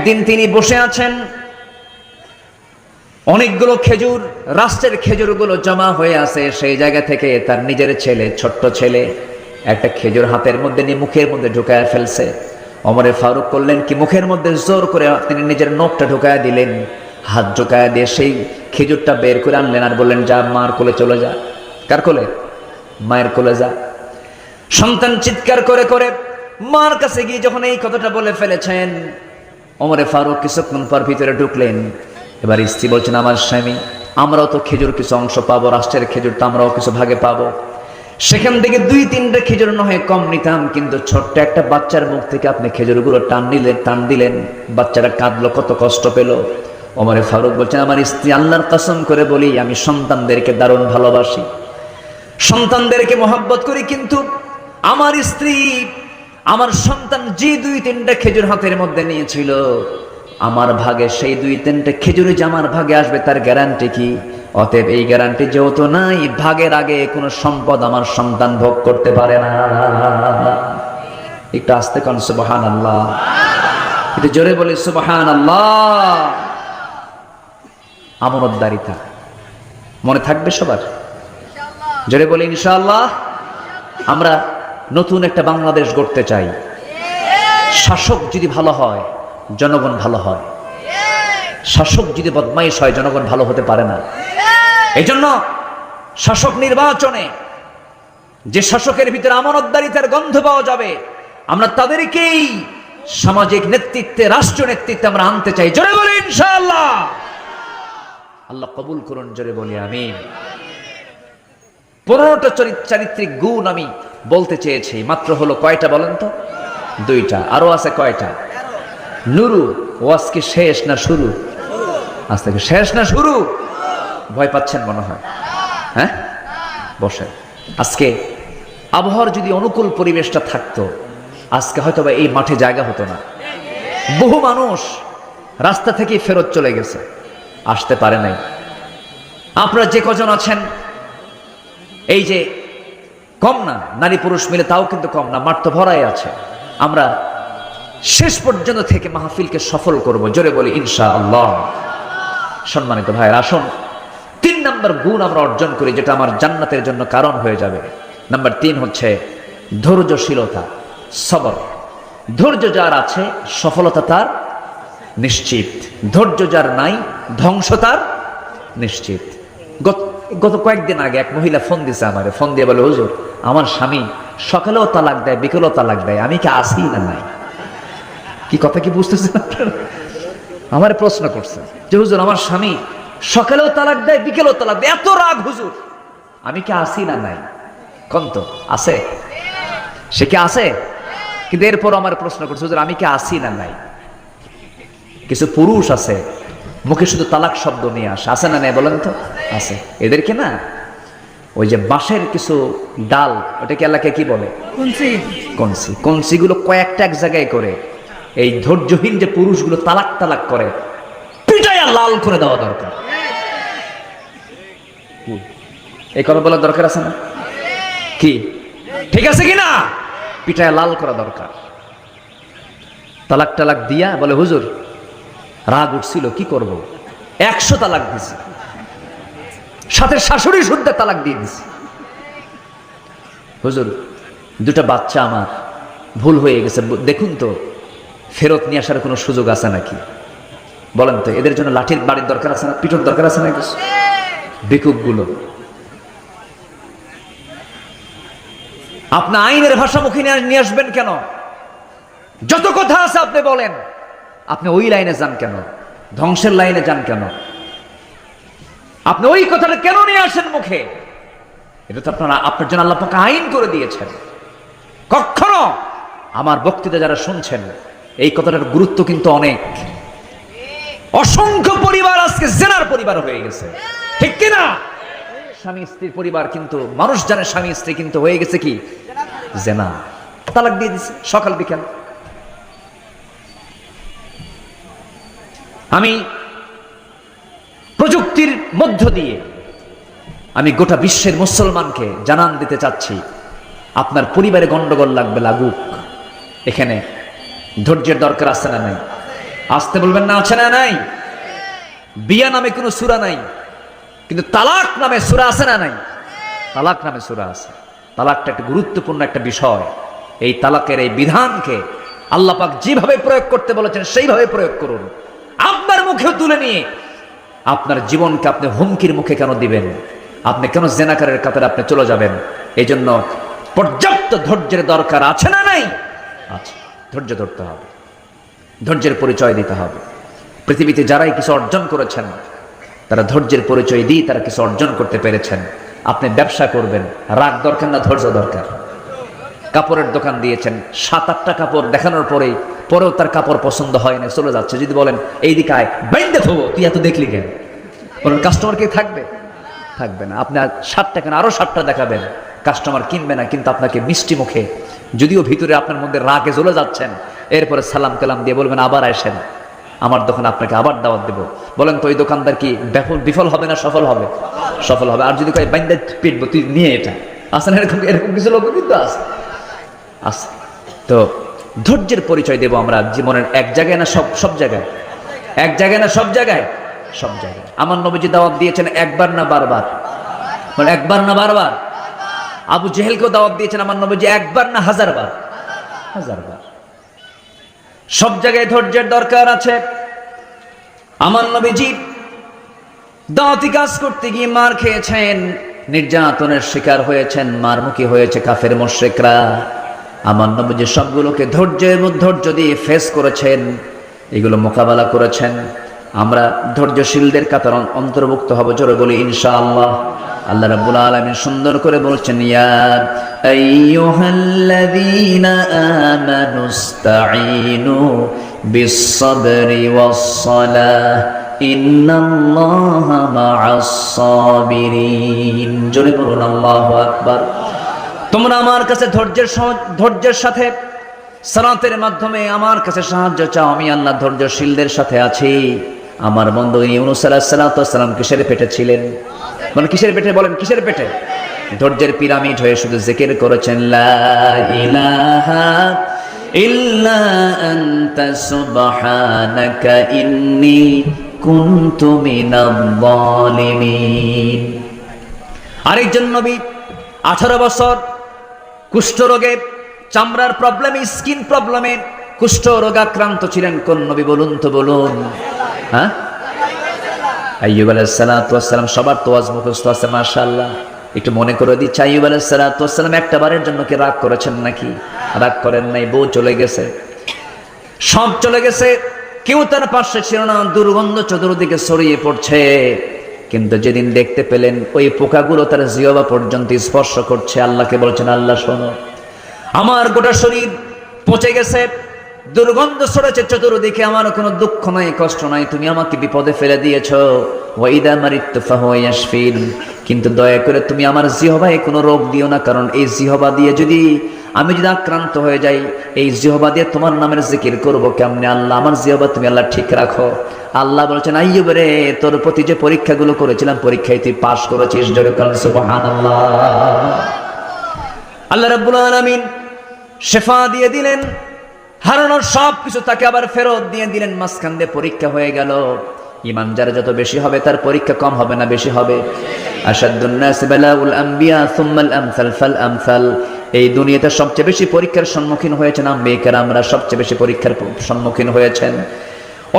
একদিন তিনি বসে আছেন। অনেকগুলো খেজুর, রাষ্ট্রের খেজুরগুলো জমা হয়ে আছে। সেই জায়গা থেকে তার নিজের ছেলে, ছোট্ট ছেলে, একটা খেজুর হাতের মধ্যে নিয়ে মুখের মধ্যে ঢুকায় ফেলছে। অমরে ফারুক করলেন কি মুখের মধ্যে জোর করে তিনি নিজের নখটা ঢুকায় দিলেন? হাত ঢুকায় দিয়ে সেই খেজুরটা বের করে আনলেন আর বললেন, যা, মার কোলে চলে যা। কার কোলে? মায়ের কোলে যা। সন্তান চিৎকার করে করে মার কাছে গিয়ে যখন এই কথাটা বলে ফেলেছেন ওমরে ফারুক কিছুক্ষণ পর ভিতরে ঢুকলেন। এবার স্ত্রী বলছেন, আমার স্বামী, আমরাও তো খেজুর কিছু অংশ পাবো, রাষ্ট্রের খেজুর তো আমরাও কিছু ভাগে পাবো। সেখান থেকে দুই তিনটা খেজুর নয় কম নিতাম, কিন্তু ছোট্ট একটা বাচ্চার মুখ থেকে আপনি খেজুরগুলো টান নিলেন, টান দিলেন। বাচ্চাটা কাঁদলো, কত কষ্ট পেল। ওমরে ফারুক বলছেন, আমার স্ত্রী, আল্লাহর কসম করে বলি, আমি সন্তানদেরকে দারুণ ভালোবাসি। সন্তানদেরকে মহাব্বত করি, কিন্তু আমার স্ত্রী আমার সন্তান যে দুই তিনটা খেজুর হাতের মধ্যে নিয়েছিল আমার ভাগে সেই দুই তিনটা খেজুরে যে আমার ভাগে আসবে তার গ্যারান্টি কি? অতএব এই গ্যারান্টি যেহেতু নাই ভাগের আগে কোনো সম্পদ আমার সন্তান ভোগ করতে পারে না। একটু আসতে কন সুবহান আল্লাহ একটু জোরে বলি সুবহান আল্লাহ আমরদ্দারিতা মনে থাকবে সবার? জোরে বলি ইনশাআল্লাহ। আমরা নতুন একটা বাংলাদেশ গড়তে চাই। শাসক যদি ভালো হয়, জনগণ ভালো হয়। শাসক যদি বদমাইশ হয়, জনগণ ভালো হতে পারে না। এই জন্য শাসক নির্বাচনে যে শাসকের ভিতরে আমানতদারিতার গন্ধ পাওয়া যাবে, আমরা তাদেরকেই সামাজিক নেতৃত্বে রাষ্ট্র নেতৃত্বে আমরা আনতে চাই। জোরে বলি ইনশাআল্লাহ। আল্লাহ কবুল করুন, জোরে বলি, আমিন। পনেরোটা চরিত- চারিত্রিক গুণ আমি বলতে চেয়েছি। মাত্র হলো কয়টা বলেন তো? দুইটা। আরও আছে কয়টা? নুরু, ওয়াজ কি শেষ না শুরু? আজ থেকে শেষ না শুরু? ভয় পাচ্ছেন মনে হয়। হ্যাঁ? বসে আজকে আবহাওয়ার যদি অনুকূল পরিবেশটা থাকতো, আজকে হয়তো এই মাঠে জায়গা হতো না। বহু মানুষ রাস্তা থেকেই ফেরত চলে গেছে। আসতে পারে নাই। আপনারা যে কজন আছেন এই যে কম না, নারী পুরুষ মিলে তাও কিন্তু কম না, মাঠ তো ভরাই আছে। আমরা শেষ পর্যন্ত থেকে মাহফিলকে সফল করব, জোরে বলি ইনশা আল্লাহ সম্মানিত ভাইয়ের, আসুন, তিন নাম্বার গুণ আমরা অর্জন করি, যেটা আমার জান্নাতের জন্য কারণ হয়ে যাবে। নাম্বার তিন হচ্ছে ধৈর্যশীলতা, সবর। ধৈর্য যার আছে, সফলতা তার নিশ্চিত। ধৈর্য যার নাই, ধ্বংস তার নিশ্চিত। গত- গত কয়েকদিন আগে এক মহিলা ফোন দিছে আমারে। ফোন দিয়ে বলে, হুজুর, আমার স্বামী সকালেও তালাক দেয়, বিকেলেও তালাক দেয়। আমি কি আসি না নাই? কি কথা কি বুঝতেছেন আমার প্রশ্ন করছে যে, হুজুর, আমার স্বামী সকালেও তালাক দেয়, বিকেলেও তালাক দেয়। এত রাগ, হুজুর। আমি কি আসি না নাই? কোন তো, আছে? সে কি আছে? কিন্তু এরপর আমার প্রশ্ন করছে, হুজুর, আমি কি আসি না নাই? কিছু পুরুষ আছে মুখে শুধু তালাক শব্দ নিয়ে আসে। আছে না নাই বলেন তো? আছে। এদেরকে না ওই যে বাঁশের কিছু ডাল ওটাকে এলাকায় কি বলে? কনসি। কনসিগুলো কয়েকটা এক জায়গায় করে এই ধৈর্যহীন যে পুরুষগুলো তালাক তালাক করে পিটাইয়া লাল করে দেওয়া দরকার? এই কথা বলার দরকার আছে না? কি? ঠিক আছে কি না? পিটাইয়া লাল করা দরকার। তালাক টালাক দিয়া বলে হুজুর রাগ উঠছিল, কি করব? একশো তালাক দিয়েছি সাথে শাশুড়ি শুদ্ধ তালাক দিয়ে দিছি। হুজুর, দুটা বাচ্চা আমার ভুল হয়ে গেছে। দেখুন তো, ফেরত নিয়ে আসার কোনো সুযোগ আছে নাকি? বলেন তো, এদের জন্য লাঠির বাড়ির দরকার আছে না, পিঠর দরকার আছে নাকি? কিছু বেকুবগুলো আপনি আইনের ভাষামুখী নিয়ে আসবেন কেন? যত কথা আছে আপনি বলেন। আপনি ওই লাইনে যান কেন? ধ্বংসের লাইনে যান কেন? আপনি ওই কথাটা কেন নিয়ে আসেন মুখে? এটা তো আপনারা, আপনার জন্য আল্লাহ আইন করে দিয়েছেন। কখনো আমার বক্তৃতা যারা শুনছেন, এই কথাটার গুরুত্ব কিন্তু অনেক। অসংখ্য পরিবার আজকে জেনার পরিবার হয়ে গেছে। ঠিক কিনা স্বামী, স্ত্রীর পরিবার কিন্তু, মানুষ জানে স্বামী, স্ত্রী কিন্তু হয়ে গেছে কি? জেনা। তালাক দিয়ে দিছে, সকাল বিকাল। আমি প্রযুক্তির মধ্য দিয়ে আমি গোটা বিশ্বের মুসলমানকে জানান দিতে চাচ্ছি, আপনার পরিবারে গন্ডগোল লাগবে লাগুক। এখানে ধৈর্যের দরকার আছে না নাই? আসতে বলবেন না, আছে না নাই? বিয়া নামে কোনো সুরা নাই। কিন্তু তালাক নামে সুরা আছে না নাই? তালাক নামে সুরা আছে। তালাকটা একটা গুরুত্বপূর্ণ একটা বিষয়। এই তালাকের এই বিধানকে আল্লাহ পাক যেভাবে প্রয়োগ করতে বলেছেন, সেইভাবে প্রয়োগ করুন। আপনার মুখে তুলে নিয়ে আপনার জীবনকে আপনি হুমকির মুখে কেন দিবেন? আপনি কেন জেনাকারের কাতারে আপনি চলে যাবেন? এই জন্য পর্যাপ্ত ধৈর্যের দরকার আছে না নাই? আছে। ধৈর্য ধরতে হবে। ধৈর্যের পরিচয় দিতে হবে। পৃথিবীতে যারাই কিছু অর্জন করেছেন, তারা ধৈর্যের পরিচয় দিয়ে তারা কিছু অর্জন করতে পেরেছেন। আপনি ব্যবসা করবেন, রাগ দরকার না ধৈর্য দরকার? কাপড়ের দোকান দিয়েছেন। সাত, আটটা কাপড় দেখানোর পরেই পরেও তার কাপড় পছন্দ হয় না চলে যাচ্ছে। যদি বলেন এই দিকে আয়, বাইন্দে থবো, তুই এত দেখলি কেন? বলেন, কাস্টমার কি থাকবে? থাকবে না। আপনি সাতটা কেন? আরও সাতটা দেখাবেন। কাস্টমার কিনবে না, কিন্তু আপনাকে মিষ্টি মুখে, যদিও ভিতরে আপনার মধ্যে রাগে জ্বলে যাচ্ছেন, এরপরে সালাম কালাম দিয়ে বলবেন, আবার আসেন। আমার দোকানে আপনাকে আবার দাওয়াত দেবো। বলেন, তো ওই দোকানদার কি বিফল হবে না সফল হবে? সফল হবে। আর যদি কয়, বাইন্দা পিটবো, তুই নিয়ে এটা। আসেন, এরকম এরকম কিছু লোক কিন্তু আছে। আছে তো ধৈর্যের পরিচয় দেব আমরা জীবনের এক জায়গায় না সব সব জায়গায়? এক জায়গায় না সব জায়গায়? সব জায়গায়। আমার নবীজি দাওয়াত দিয়েছেন একবার না বারবার? মানে একবার না বারবার? আবু জেহেলকেও দাওয়াত দিয়েছেন আমার নবীজি একবার না হাজার বার হাজার বার সব জায়গায় ধৈর্যের দরকার আছে। আমার নবীজি দাওয়াতি কাজ করতে গিয়ে মার খেয়েছেন, নির্যাতনের শিকার হয়েছেন, মারমুখী হয়েছে কাফের মোশেকরা আমার নবীজি সবগুলোকে ধৈর্য এবং ধৈর্য দিয়ে ফেস করেছেন, এগুলো মোকাবেলা করেছেন। আমরা ধৈর্যশীলদের কাতার অন্তর্ভুক্ত হব, জোরে বলি, ইনশাআল্লাহ। আল্লাহ রাব্বুল আলামিন সুন্দর করে বলছেন, ইয়া আইয়ুহাল্লাযীনা আমানুস্তাঈনু বিস-সাবরি ইন্নাল্লাহা মা'আস-সাবিরিন। জোরে বলুন, আল্লাহু আকবার। তোমরা আমার কাছে ধৈর্যের ধৈর্যের সাথে সালাতের মাধ্যমে আমার কাছে সাহায্য চাও। আমি আল্লাহ ধৈর্যশীলদের সাথে আছি। আমার বন্ধু ইউনুস সালাম কিসের পেটে ছিলেন? মানে কিসের পেটে বলেন, কিসের পেটে? ধৈর্যের পিরামিড হয়ে শুধু জিকির করেছেন আরেকজন নবী, আঠারো বছর কুষ্ঠরোগে, চামড়ার প্রবলেমে স্কিন প্রবলেমে কুষ্ঠ রোগাক্রান্ত ছিলেন কোন নবী বলুন তো বলুন। হ্যাঁ? সবার তোয়াজ আছে একটু মনে করে দিচ্ছি, আইয়ুব আলাইসালাম একটা বারের জন্য কি রাগ করেছেন নাকি? রাগ করেন নাই, বউ চলে গেছে। সব চলে গেছে, কেউ তার পাশে ছিল না, দুর্গন্ধ চতুর্দিকে ছড়িয়ে পড়ছে। কিন্তু যেদিন দেখতে পেলেন, ওই পোকাগুলো তার জিহবা পর্যন্ত স্পর্শ করছে। আল্লাহকে বলছেন, আল্লাহ, শোনো। আমার গোটা শরীর পচে গেছে, দুর্গন্ধ ছড়েছে চতুর্দিকে আমার কোনো দুঃখ নাই, কষ্ট নাই। তুমি আমাকে বিপদে ফেলে দিয়েছ। ওয়াইদা মারিত্তফাহ ইয়াসফিন কিন্তু দয়া করে তুমি আমার জিহবায় কোনো রোগ দিও না, কারণ এই জিহবা দিয়ে যদি আমি যদি আক্রান্ত হয়ে যাই, এই জিহবা দিয়ে তোমার নামের জিকির করব কেমনে? আল্লাহ, আমার জিহবা তুমি আল্লাহ ঠিক রাখো। আল্লাহ বলছেন, আইয়ুব রে, তোর প্রতি যে পরীক্ষাগুলো করেছিলাম, পরীক্ষায় তুই পাশ করেছিস সুবহানাল্লাহ। আল্লাহ রাব্বুল শেফা দিয়ে দিলেন, হারানোর সব কিছু তাকে আবার ফেরত দিয়ে দিলেন, মাঝখান দিয়ে পরীক্ষা হয়ে গেল। ইমান যার যত বেশি হবে, তার পরীক্ষা কম হবে না বেশি হবে। আসাদুন্নাস এই দুনিয়াতে সবচেয়ে বেশি পরীক্ষার সম্মুখীন হয়েছেন আম্বিকার আমরা সবচেয়ে বেশি পরীক্ষার সম্মুখীন হয়েছেন।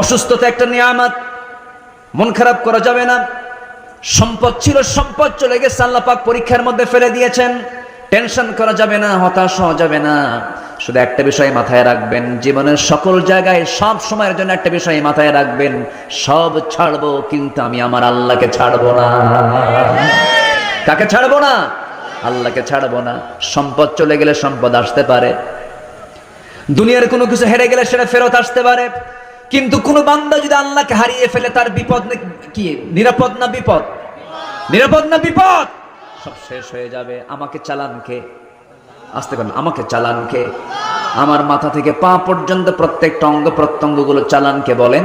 অসুস্থতা একটা নিয়ামত, মন খারাপ করা যাবে না। সম্পদ ছিল, সম্পদ চলে গেছে, আল্লাহ পাক পরীক্ষার মধ্যে ফেলে দিয়েছেন। টেনশন করা যাবে না, হতাশ হওয়া যাবে না। শুধু একটা বিষয় মাথায় রাখবেন, জীবনের সকল জায়গায়, সব সময়ের জন্য একটা বিষয় মাথায় রাখবেন, সব ছাড়বো, কিন্তু আমি আমার আল্লাহকে ছাড়বো না। কাকে ছাড়বো না? আল্লাহকে ছাড়বো না। সম্পদ চলে গেলে সম্পদ আসতে পারে। দুনিয়ার কোনো কিছু হেরে গেলে সেটা ফেরত আসতে পারে। কিন্তু কোন বান্দা যদি আল্লাহকে হারিয়ে ফেলে, তার বিপদ কি? নিরাপদ না বিপদ? নিরাপদ না বিপদ? সব শেষ হয়ে যাবে। আমাকে চালান কে? আসতে পারেন, আমাকে চালান কে? আমার মাথা থেকে পা পর্যন্ত প্রত্যেকটা অঙ্গ প্রত্যঙ্গগুলো চালান কে বলেন?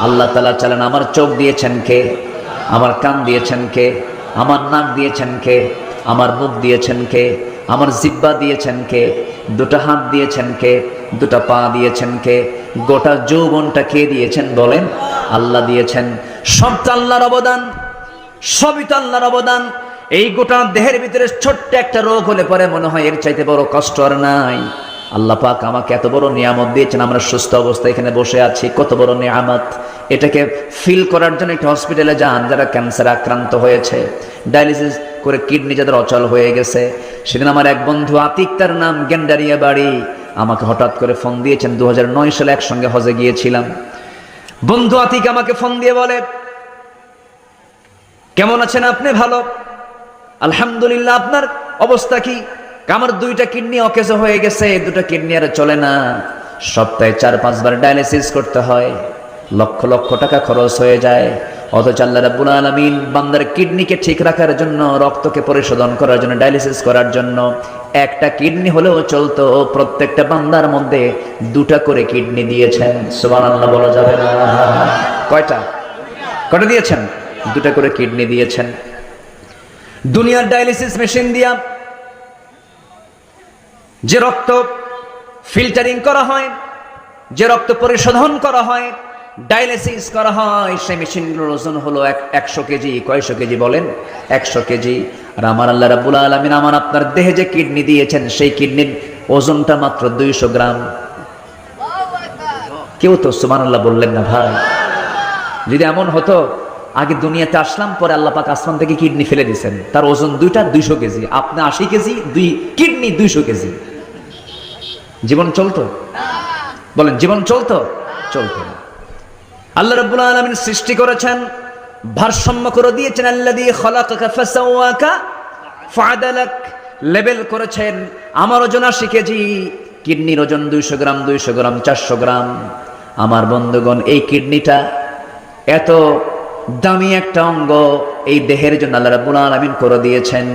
আল্লাহ তালা চালান। আমার চোখ দিয়েছেন কে? আমার কান দিয়েছেন কে? আমার নাক দিয়েছেন কে? আমার মুখ দিয়েছেন কে? আমার জিব্বা দিয়েছেন কে? দুটো হাত দিয়েছেন কে? দুটা পা দিয়েছেন কে? গোটা যৌবনটা কে দিয়েছেন বলেন? আল্লাহ দিয়েছেন। সবটা আল্লাহর অবদান। সবই তো আল্লাহর অবদান। এই গোটা দেহের ভিতরে ছোট্ট একটা রোগ হলে পরে মনে হয় এর চাইতে বড় কষ্ট আর নাই। আল্লাহ পাক আমাকে এত বড় নিয়ামত দিয়েছেন, আমরা সুস্থ অবস্থায় এখানে বসে আছি। কত বড় নিয়ামত। এটাকে ফিল করার জন্য একটা হসপিটালে যান, যারা ক্যান্সার আক্রান্ত হয়েছে। ডায়ালিসিস করে কিডনি যাদের অচল হয়ে গেছে। সেদিন আমার এক বন্ধু আতিক, তার নাম গেন্ডারিয়া বাড়ি, আমাকে হঠাৎ করে ফোন দিয়েছেন। দু সালে একসঙ্গে হজে গিয়েছিলাম। বন্ধু আতিক আমাকে ফোন দিয়ে বলে, কেমন আছেন আপনি? ভালো? আলহামদুলিল্লাহ, আপনার অবস্থা কি? আমার দুইটা কিডনি অকেজ হয়ে গেছে দুটো কিডনি আর চলে না। সপ্তাহে চার পাঁচবার ডায়ালিসিস করতে হয়। লক্ষ লক্ষ টাকা খরচ হয়ে যায়। অথচ আল্লাহ রাব্বুল আলামিন বান্দার কিডনিকে ঠিক রাখার জন্য, রক্তকে পরিশোধন করার জন্য, ডায়ালিসিস করার জন্য একটা কিডনি হলেও চলতো। প্রত্যেকটা বান্দার মধ্যে দুটা করে কিডনি দিয়েছেন। সুবহানাল্লাহ বলা যাবে না। কয়টা? কয়টা দিয়েছেন? দুটা করে কিডনি দিয়েছেন। দুনিয়ার ডায়ালিসিস মেশিন দিয়া যে রক্ত ফিল্টারিং করা হয়, যে রক্ত পরিশোধন করা হয় ডায়ালিসিস করা হয়, সেই মেশিনগুলোর ওজন হলো এক একশো কেজি, কয়শো কেজি বলেন? একশো কেজি। আর আমার আল্লাহ রাবুল আলমিন আমার আপনার দেহে যে কিডনি দিয়েছেন, সেই কিডনির ওজনটা মাত্র দুইশো গ্রাম। কেউ তো সুমান আল্লাহ বললেন না, ভাই। যদি এমন হতো, আগে দুনিয়াতে আসলাম, পরে আল্লাহ পাক আসমান থেকে কিডনি ফেলে দিয়েছেন। তার ওজন দুইটা দুইশো কেজি, আপনি আশি কেজি, দুই কিডনি দুইশো কেজি। জীবন চলতো? বলেন, জীবন চলতো? চলতো না। আল্লাহ রাব্বুল আলামিন সৃষ্টি করেছেন, ভারসাম্য করে দিয়েছেন, আল্লাযী খালাকাকা ফাসাওয়াকা লেভেল করেছেন, আমার ওজন কেজি, কিডনির ওজন দুইশো গ্রাম দুইশো গ্রাম, চারশো গ্রাম। আমার বন্ধুগণ, এই কিডনিটা এত দামি একটা অঙ্গ এই দেহের জন্য আল্লাহ রাব্বুল আলামিন করে দিয়েছেন।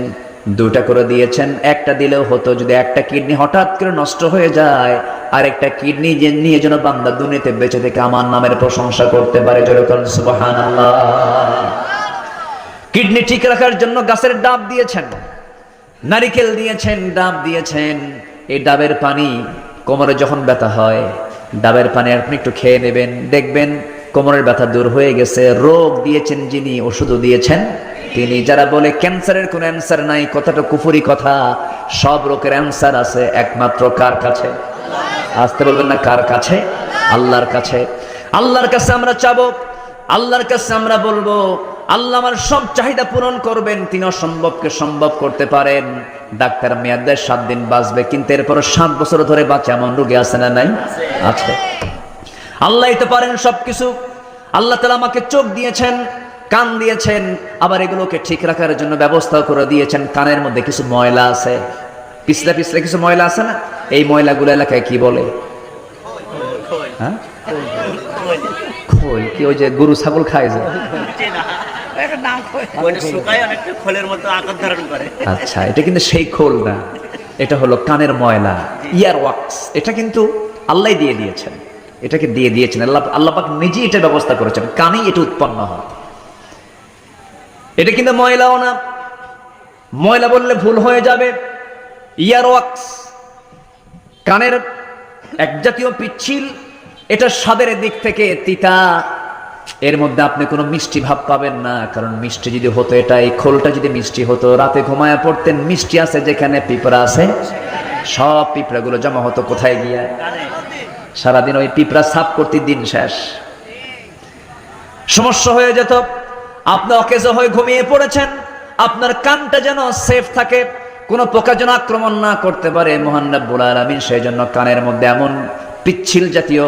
দুটা করে দিয়েছেন, একটা দিলেও হতো, যদি একটা কিডনি হঠাৎ করে নষ্ট হয়ে যায় আর একটা কিডনি যে নিয়ে যেন বান্দা দুনিয়াতে বেঁচে থেকে আমার নামের প্রশংসা করতে পারে কিডনি ঠিক রাখার জন্য গাছের ডাব দিয়েছেন, নারিকেল দিয়েছেন, ডাব দিয়েছেন, এই ডাবের পানি কোমরে যখন ব্যথা হয়, ডাবের পানি আপনি একটু খেয়ে নেবেন, দেখবেন কোমরের ব্যথা দূর হয়ে গেছে, রোগ দিয়েছেন যিনি, ওষুধও দিয়েছেন। তিনি যারা বলে ক্যান্সারের কোনো অ্যান্সার নাই, কথাটা কুফুরি কথা, সব রোগের অ্যান্সার আছে একমাত্র কার কাছে? আসতে বলবেন না কার কাছে? আল্লাহর কাছে। আল্লাহর কাছে আমরা চাবো, আল্লাহর কাছে আমরা বলব, আল্লাহ আমার সব চাহিদা পূরণ করবেন, তিনি অসম্ভবকে সম্ভব করতে পারেন। ডাক্তার মেয়াদ দেয় সাত দিন বাঁচবে, কিন্তু এরপর সাত বছর ধরে বাঁচে, এমন রোগী আছে না নাই? আছে। আল্লাহ তো পারেন সবকিছু। আল্লাহ তালা আমাকে চোখ দিয়েছেন কান দিয়েছেন, আবার এগুলোকে ঠিক রাখার জন্য ব্যবস্থা করে দিয়েছেন। কানের মধ্যে কিছু ময়লা আছে। পিছলে পিছলে কিছু ময়লা আছে না? এই ময়লাগুলো এলাকায় কি বলে? কি ওই যে গরু, ছাগল খায় যে? আচ্ছা এটা কিন্তু সেই খোল না। এটা হলো কানের ময়লা ইয়ার ওয়াক্স এটা কিন্তু আল্লাহ দিয়ে দিয়েছেন। এটাকে দিয়ে দিয়েছেন। আল্লাহ আল্লাহ পাক নিজেই এটা ব্যবস্থা করেছেন। কানেই এটা উৎপন্ন হয়। এটা কিন্তু ময়লাও না। ময়লা বললে ভুল হয়ে যাবে। ইয়ার ওয়াক্স, কানের এক জাতীয় পিচ্ছিল, এটা স্বাদের দিক থেকে তিতা। এর মধ্যে আপনি কোনো মিষ্টি ভাব পাবেন না, কারণ মিষ্টি যদি হতো এটা এই খোলটা যদি মিষ্টি হতো, রাতে ঘুমায় পড়তেন, মিষ্টি আছে যেখানে, পিঁপড়া আছে। সব পিঁপড়াগুলো জমা হতো কোথায় গিয়া? সারাদিন ওই পিঁপড়া সাফ করতে দিন শেষ। সমস্যা হয়ে যেত। আপনি অকেজ হয়ে ঘুমিয়ে পড়েছেন, আপনার কানটা যেন সেফ থাকে, কোনো পোকা যেন আক্রমণ না করতে পারে মোহান রব্বুল আলামিন সেই জন্য কানের মধ্যে এমন পিচ্ছিল জাতীয়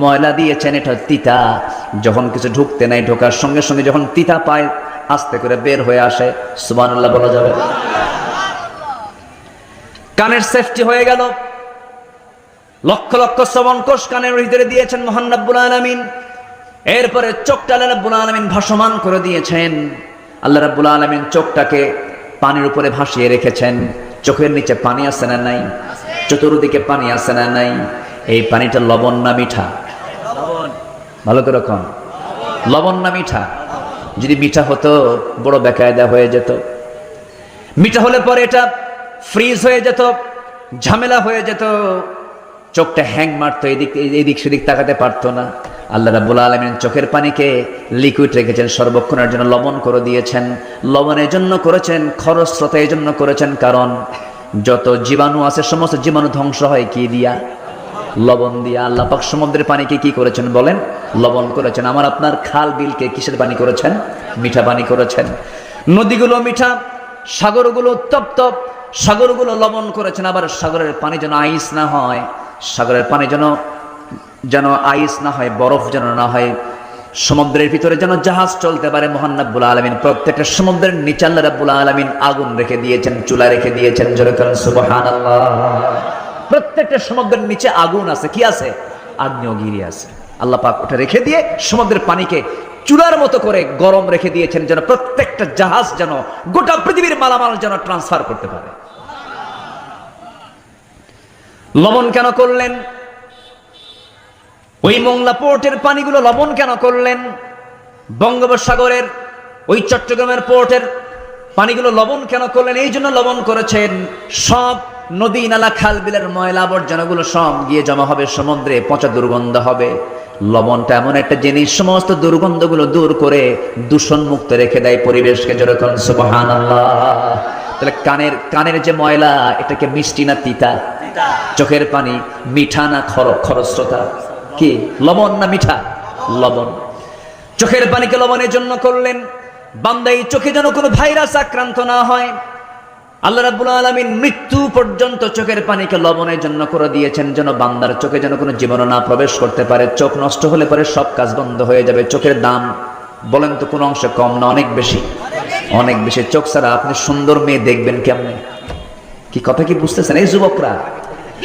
ময়লা দিয়েছেন, এটা তিতা। যখন কিছু ঢুকতে নাই ঢোকার সঙ্গে সঙ্গে যখন তিতা পায়, আস্তে করে বের হয়ে আসে, সুবহানাল্লাহ বলা যাবে। কানের সেফটি হয়ে গেল। লক্ষ লক্ষ শ্রবণ কোষ কানের ভিতরে দিয়েছেন মোহান রব্বুল আলামিন। এরপরে চোখটা আল্লাহ রাব্বুল আলামিন ভাসমান করে দিয়েছেন। আল্লাহ রাব্বুল আলামিন চোখটাকে পানির উপরে ভাসিয়ে রেখেছেন। চোখের নিচে পানি আছে না নাই? চতুর্দিকে পানি আছে না নাই? এই পানিটা লবণ না মিঠা? ভালো করে কন। লবণ না মিঠা? যদি মিঠা হতো, বড় বেকায়দা হয়ে যেত। মিঠা হলে পরে এটা ফ্রিজ হয়ে যেত, ঝামেলা হয়ে যেত। চোখটা হ্যাং মারতো, এদিক এদিক সেদিক তাকাতে পারতো না। আল্লাহ রাব্বুল আলমিন চোখের পানিকে লিকুইড রেখেছেন, সর্বক্ষণের জন্য লবণ করে দিয়েছেন। লবণের জন্য করেছেন খরস্রোতা এই জন্য করেছেন কারণ যত জীবাণু আছে, সমস্ত জীবাণু ধ্বংস হয় কি দিয়া? লবণ দিয়া। আল্লাহ পাক সমুদ্রের পানিকে কি করেছেন বলেন? লবণ করেছেন। আমার আপনার খাল বিলকে কিসের পানি করেছেন? মিঠা পানি করেছেন। নদীগুলো মিঠা, সাগরগুলো তপ্ত সাগরগুলো লবণ করেছেন। আবার সাগরের পানি যেন আইস না হয়, সাগরের পানি যেন যেন আইস না হয়, বরফ যেন না হয়, সমুদ্রের ভিতরে যেন জাহাজ চলতে পারে মোহান্নবুল আলমিন। প্রত্যেকটা সমুদ্রের নিচে আল্লাহ আলমিন আগুন রেখে দিয়েছেন, চুলা রেখে দিয়েছেন প্রত্যেকটা সমুদ্রের নিচে আগুন আছে, কি আছে? আগ্নেয়গিরি আছে। আল্লাহ পাক ওটা রেখে দিয়ে সমুদ্রের পানিকে চুলার মতো করে গরম রেখে দিয়েছেন, যেন প্রত্যেকটা জাহাজ যেন গোটা পৃথিবীর মালামাল যেন ট্রান্সফার করতে পারে। লবণ কেন করলেন? ওই মোংলা পোর্টের পানিগুলো লবণ কেন করলেন? বঙ্গোপসাগরের ওই চট্টগ্রামের পোর্টের পানিগুলো লবণ কেন করলেন? এই জন্য লবণ করেছেন। সব নদী নালা খাল বিলের ময়লা আবর্জনাগুলো সব গিয়ে জমা হবে সমুদ্রে পচা দুর্গন্ধ হবে। লবণটা এমন একটা জিনিস সমস্ত দুর্গন্ধগুলো দূর করে দূষণ মুক্ত রেখে দেয় পরিবেশকে যেরকম সুবহান তাহলে কানের কানের যে ময়লা এটাকে মিষ্টি না তিতা। চোখের পানি মিঠা না খর খরস্রোতা? কি? লবণ না মিঠা? লবণ। চোখের পানিকে লবণের জন্য করলেন। বান্দাই চোখে যেন কোনো ভাইরাস আক্রান্ত না হয়। আল্লাহ রাব্বুল আলামিন মৃত্যু পর্যন্ত চোখের পানিকে লবণের জন্য করে দিয়েছেন যেন বান্দার চোখে যেন কোনো জীবাণু না প্রবেশ করতে পারে। চোখ নষ্ট হলে পরে সব কাজ বন্ধ হয়ে যাবে। চোখের দাম, বলেন তো কোনো অংশে কম না, অনেক বেশি? অনেক বেশি। চোখ ছাড়া আপনি সুন্দর মেয়ে দেখবেন কেমনে? কি কথা কি বুঝতেছেন? এই যুবকরা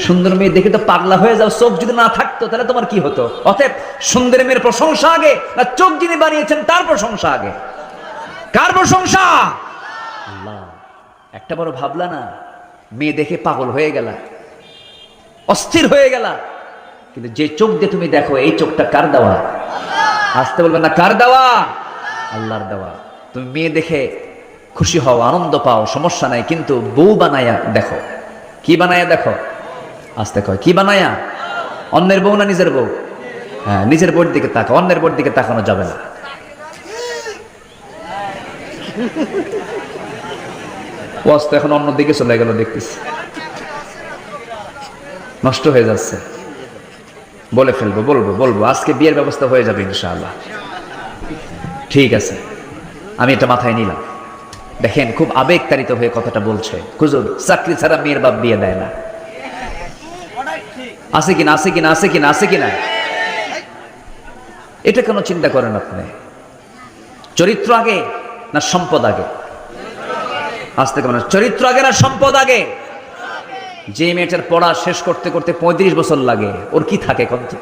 সুন্দর মেয়ে দেখে তো পাগলা হয়ে যাও, চোখ যদি না থাকতো, তাহলে তোমার কি হতো? অতএব সুন্দর মেয়ের প্রশংসা আগে, না চোখ যিনি বানিয়েছেন, তার প্রশংসা আগে। কার প্রশংসা? আল্লাহ, একটা বড় ভাবলা না? মেয়ে দেখে পাগল হয়ে গেলা, অস্থির হয়ে গেলা। কিন্তু যে চোখ দিয়ে তুমি দেখো, এই চোখটা কার দেওয়া? আসতে বলবে না, কার দেওয়া? আল্লাহর দেওয়া। তুমি মেয়ে দেখে খুশি হও, আনন্দ পাও, সমস্যা নাই, কিন্তু বউ বানায়া দেখো। কি বানায়া দেখো? আসতে কয়, কি বানায়া? অন্যের বউ না নিজের বউ? হ্যাঁ নিজের বউর দিকে তাকা অন্যের বউর দিকে তাকানো যাবে না। ওয়াজ এখন অন্য দিকে চলে গেল, দেখতেছি। নষ্ট হয়ে যাচ্ছে। বলে ফেলব, বলব বলব। আজকে বিয়ের ব্যবস্থা হয়ে যাবে, ইনশাআল্লাহ। ঠিক আছে। আমি এটা মাথায় নিলাম। দেখেন, খুব আবেগতাড়িত হয়ে কথাটা বলছে। খুঁজুন চাকরি ছাড়া মেয়ের বাপ বিয়ে দেয় না। আছে কিনা আছে কিনা আছে কিনা আছে কিনা? এটা কেন চিন্তা করেন আপনি? চরিত্র আগে না সম্পদ আগে? আসতে কেমন চরিত্র আগে না সম্পদ আগে? যে মেয়েটার পড়া শেষ করতে করতে পঁয়ত্রিশ বছর লাগে, ওর কি থাকে কত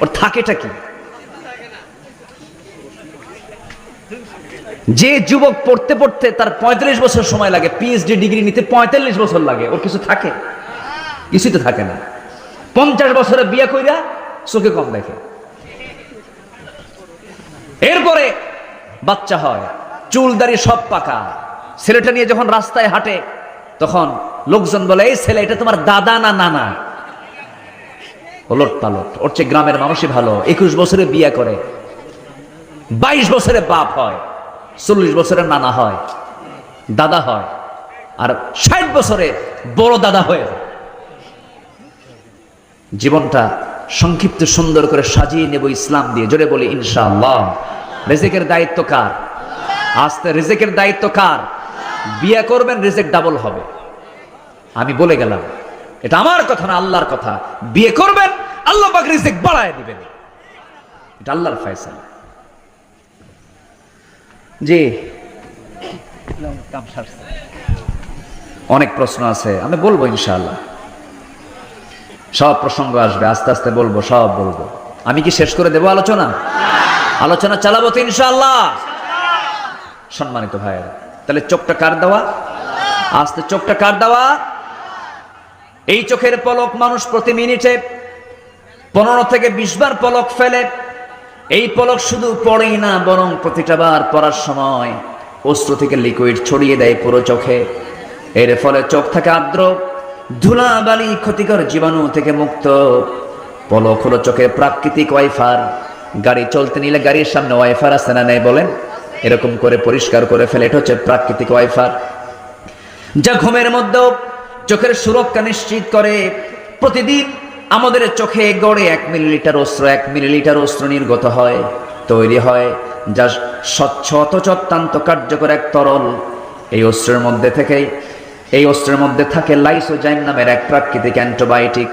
ওর থাকেটা কি? যে যুবক পড়তে পড়তে তার পঁয়ত্রিশ বছর সময় লাগে পিএইচডি ডিগ্রি নিতে পঁয়তাল্লিশ বছর লাগে, ওর কিছু থাকে? কিছুই থাকে না। পঞ্চাশ বছরে বিয়ে কইরা চোখে কম দেখে। এরপরে বাচ্চা হয় চুল দাড়ি সব পাকা। ছেলেটা নিয়ে যখন রাস্তায় হাঁটে, তখন লোকজন বলে, এই ছেলে, এটা তোমার দাদা না নানা? ওলট পালট, ওর চেয়ে গ্রামের মানুষই ভালো, একুশ বছরে বিয়ে করে। বাইশ বছরে বাপ হয়, চল্লিশ বছরের নানা হয়, দাদা হয়, আর ষাট বছরে বড় দাদা হয়ে। জীবনটা সংক্ষিপ্ত সুন্দর করে সাজিয়ে নেব ইসলাম দিয়ে। জোরে বলি ইনশাআল্লাহ। রেজেকের দায়িত্ব কার? আস্তে রেজেকের দায়িত্ব কার? বিয়ে করবেন রেজেক ডাবল হবে। আমি বলে গেলাম এটা আমার কথা না আল্লাহর কথা। বিয়ে করবেন আল্লাহ পাক রিজেক বাড়ায় দিবেন। এটা আল্লাহর ফয়সালা। জি। অনেক প্রশ্ন আছে আমি বলব ইনশাআল্লাহ। সব প্রসঙ্গ আসবে, আস্তে আস্তে বলব, সব বলব। আমি কি শেষ করে দেবো আলোচনা? আলোচনা চালাবো তো ইনশাআল্লাহ। সম্মানিত ভাইয়েরা, তাহলে চোখটা কার দেওয়া? আস্তে, চোখটা কার দেওয়া? এই চোখের পলক মানুষ প্রতি মিনিটে পনেরো থেকে বিশ বার পলক ফেলে। এই পলক শুধু পড়েই না, বরং প্রতিটা বার পড়ার সময় অস্ত্র থেকে লিকুইড ছড়িয়ে দেয় পুরো চোখে। এর ফলে চোখ থাকে আর্দ্র ধুলাবালি ক্ষতিকর জীবাণু থেকে মুক্ত। পলক হলো চোখের প্রাকৃতিক ওয়াইফার। গাড়ি চলতে নিলে গাড়ির সামনে ওয়াইফার আছে না নেই বলেন? এরকম করে পরিষ্কার করে ফেলে, এটা হচ্ছে প্রাকৃতিক ওয়াইফার। যা ঘুমের মধ্যেও চোখের সুরক্ষা নিশ্চিত করে। প্রতিদিন আমাদের চোখে গড়ে এক মিলিলিটার অস্ত্র, এক মিলিলিটার অস্ত্র নির্গত হয়, তৈরি হয়, যা স্বচ্ছ, অথচ অত্যন্ত কার্যকর এক তরল। এই অস্ত্রের মধ্যে থেকেই এই অস্ত্রের মধ্যে থাকে লাইসোজাইম নামের এক প্রাকৃতিক অ্যান্টিবায়োটিক,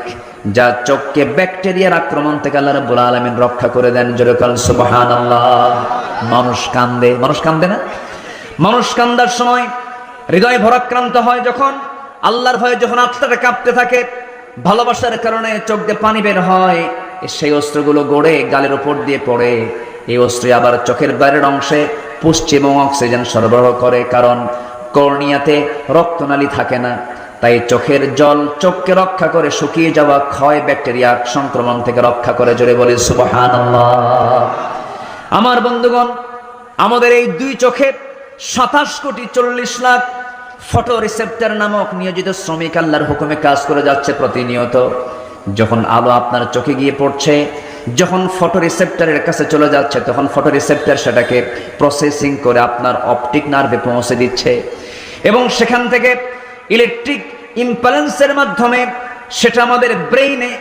যা চোখকে ব্যাকটেরিয়ার আক্রমণ থেকে আল্লাহ রাব্বুল আলামিন রক্ষা করে দেন। জোরকাল সুবহানাল্লাহ। মানুষ কান্দে। মানুষ কান্দে না? মানুষ কান্দার সময় হৃদয় ভরাক্রান্ত হয় যখন আল্লাহর ভয়ে যখন আত্মাটা কাঁপতে থাকে, ভালোবাসার কারণে চোখ দিয়ে পানি বের হয়, সেই অস্ত্রগুলো গড়ে গালের উপর দিয়ে পড়ে। এই অস্ত্র আবার চোখের বাইরের অংশে পুষ্টি এবং অক্সিজেন সরবরাহ করে, কারণ কর্নিয়াতে রক্তনালী থাকে না। তাই চোখের জল চোখকে রক্ষা করে শুকিয়ে যাওয়া ক্ষয় ব্যাকটেরিয়া সংক্রমণ থেকে রক্ষা করে জোরে বলি, সুবহানাল্লাহ। আমার বন্ধুগণ, আমাদের এই দুই চোখে সাতাশ কোটি চল্লিশ লাখ ফটো রিসেপ্টার নামক নিয়োজিত শ্রমিক আল্লাহর হুকুমে কাজ করে যাচ্ছে প্রতিনিয়ত। যখন আলো আপনার চোখে গিয়ে পড়ছে যখন ফটো রিসেপ্টারের কাছে চলে যাচ্ছে, তখন ফটো রিসেপ্টার সেটাকে প্রসেসিং করে আপনার অপটিক নার্ভে পৌঁছে দিচ্ছে। এবং সেখান থেকে ইলেকট্রিক ইম্প্যালেন্সের মাধ্যমে সেটা আমাদের ব্রেইনে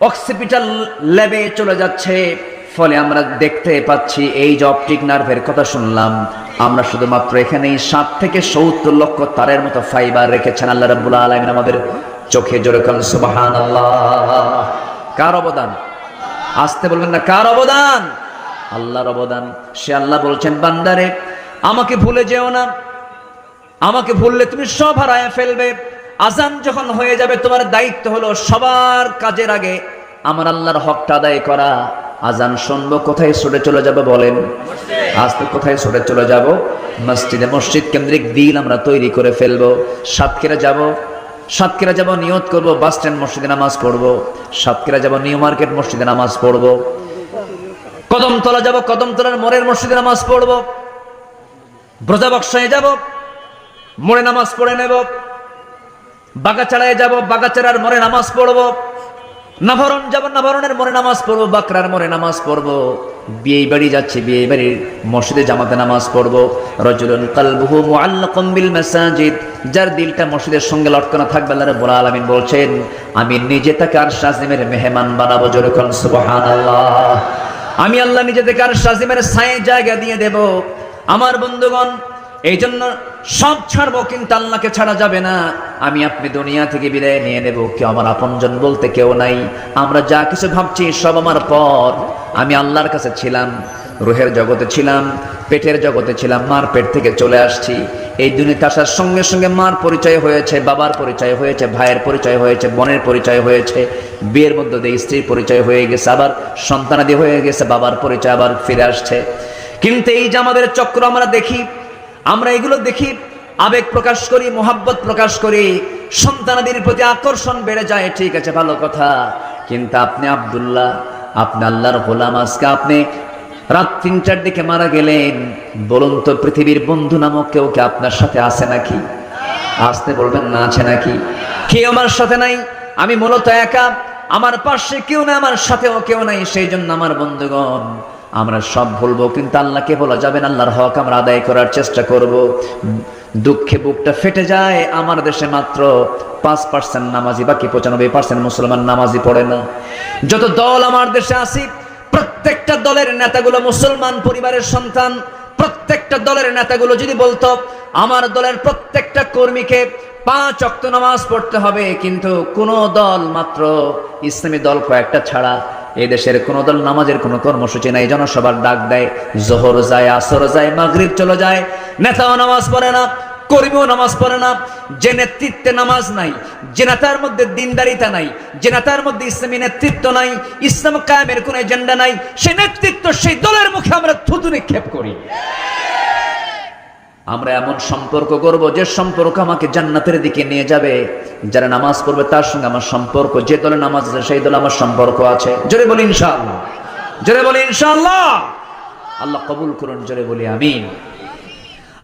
অক্সিপিটাল ল্যাবে চলে যাচ্ছে। ফলে আমরা দেখতে পাচ্ছি এই যে অপটিক নার্ভের কথা শুনলাম, আমরা শুধুমাত্র এখানেই সাত থেকে সত্তর লক্ষ তারের মতো ফাইবার রেখেছেন আল্লাহ রাব্বুল আলামিন আমাদের চোখে জোরে কাল সুবহানাল্লাহ। কার অবদান? আসতে বলবেন না, কার অবদান? আল্লাহর অবদান। সে আল্লাহ বলছেন, বান্দারে, আমাকে ভুলে যেও না। আমাকে ভুললে তুমি সব হারায় ফেলবে। আজান যখন হয়ে যাবে, তোমার দায়িত্ব হলো সবার কাজের আগে আমার আল্লাহর হকটা আদায় করা। আজান শুনব, কোথায় ছুটে চলে যাবে বলেন? আজ তো কোথায় ছুটে চলে যাব? মসজিদে, মসজিদ কেন্দ্রিক দিন আমরা তৈরি করে ফেলব। সাতক্ষীরা যাব। সাতক্ষীরা যাব, নিয়ত করব, বাস স্ট্যান্ড মসজিদে নামাজ পড়ব। সাতক্ষীরা যাব, নিউ মার্কেট মসজিদে নামাজ পড়ব। কদমতলা যাব, কদমতলার মোড়ের মসজিদে নামাজ পড়ব। ব্রজাবক্সায় যাব, মোড়ে নামাজ পড়ে নেব। বাগাচাড়ায় যাব বাগাচাড়ার মোড়ে নামাজ পড়ব। নাভরণ যাব নাভরণের মনে নামাজ পড়ব, বাকরার মনে নামাজ পড়ব। বিয়ে বাড়ি যাচ্ছে বিয়ে বাড়ির মসজিদে জামাতে নামাজ পড়ব। রজুলুন কালবুহু মুআল্লাকুম বিল মাসাজিদ, যার দিলটা মসজিদের সঙ্গে লটকানো থাকবে, আল্লাহ রাব্বুল আলামিন বলছেন, আমি নিজে তাকে আর শাজিমের মেহমান বানাবো যেরকম সুবহানাল্লাহ। আমি আল্লাহ নিজে থেকে আর শাজিমের ছায়ে জায়গা দিয়ে দেব। আমার বন্ধুগণ এই জন্য সব ছাড়বো, কিন্তু আল্লাহকে ছাড়া যাবে না। আমি আপনি দুনিয়া থেকে বিদায় নিয়ে নেব। কেউ আমার আপনজন বলতে কেউ নাই। আমরা যা কিছু ভাবছি সব আমার পর। আমি আল্লাহর কাছে ছিলাম, রুহের জগতে ছিলাম, পেটের জগতে ছিলাম, মার পেট থেকে চলে আসছি। এই দুনিয়াতে আসার সঙ্গে সঙ্গে মার পরিচয় হয়েছে, বাবার পরিচয় হয়েছে, ভাইয়ের পরিচয় হয়েছে, বোনের পরিচয় হয়েছে, বিয়ের মধ্যে দিয়ে স্ত্রীর পরিচয় হয়ে গেছে, আবার সন্তানাদি হয়ে গেছে, বাবার পরিচয় আবার ফিরে আসছে। কিন্তু এই যে আমাদের চক্র আমরা দেখি আমরা এগুলো দেখি, আবেগ প্রকাশ করি, মোহাব্বত প্রকাশ করি, সন্তানাদির প্রতি আকর্ষণ বেড়ে যায়, ঠিক আছে, ভালো কথা। কিন্তু আপনি আব্দুল্লাহ, আপনি আল্লাহর গোলাম, আজকে আপনি রাত তিনটার দিকে মারা গেলেন, বলুন তো পৃথিবীর বন্ধু নামক কেউ কি আপনার সাথে আছে নাকি? আসতে বলবেন না, আছে নাকি? কেউ আমার সাথে নাই, আমি মূলত একা, আমার পাশে কেউ না আমার সাথেও কেউ নাই, সেই জন্য আমার বন্ধুগণ আমরা সব ভুলবো, কিন্তু আল্লাহকে বলা যাবে না? আল্লাহর হক আমরা আদায় করার চেষ্টা করব। দুঃখে বুকটা ফেটে যায়, আমার দেশে মাত্র পাঁচ পার্সেন্ট নামাজি, বাকি পঁচানব্বই পার্সেন্ট মুসলমান নামাজি পড়ে না। যত দল আমার দেশে আসি প্রত্যেকটা দলের নেতাগুলো মুসলমান পরিবারের সন্তান, প্রত্যেকটা দলের নেতাগুলো যদি বলতো, আমার দলের প্রত্যেকটা কর্মীকে পাঁচ অক্ত নামাজ পড়তে হবে, কিন্তু কোন দল মাত্র ইসলামী দল কয়েকটা ছাড়া এই দেশের কোন দল নামাজের কোনো কর্মসূচি নাই, জনসভার ডাক দেয়, জোহর যায়, আসর যায়, মাগরিব চলে যায়, নেতাও নামাজ পড়ে না, কর্মীও নামাজ পড়ে না, যে নেতৃত্বে নামাজ নাই, যে নেতার মধ্যে দিনদারিতা নাই, যে নেতার মধ্যে ইসলামী নেতৃত্ব নাই, ইসলাম কায়েমের কোনো এজেন্ডা নাই, সে নেতৃত্ব সেই দলের মুখে আমরা থুতু নিক্ষেপ করি। আমরা এমন সম্পর্ক করব, যে সম্পর্ক আমাকে জান্নাতের দিকে নিয়ে যাবে। যারা নামাজ পড়বে তার সঙ্গে আমার সম্পর্ক, যে দলে নামাজ আছে সেই দলে আমার সম্পর্ক আছে। জোরে বলি ইনশাআল্লাহ। জোরে বলি ইনশাআল্লাহ। আল্লাহ কবুল করুন, জোরে বলি আমিন।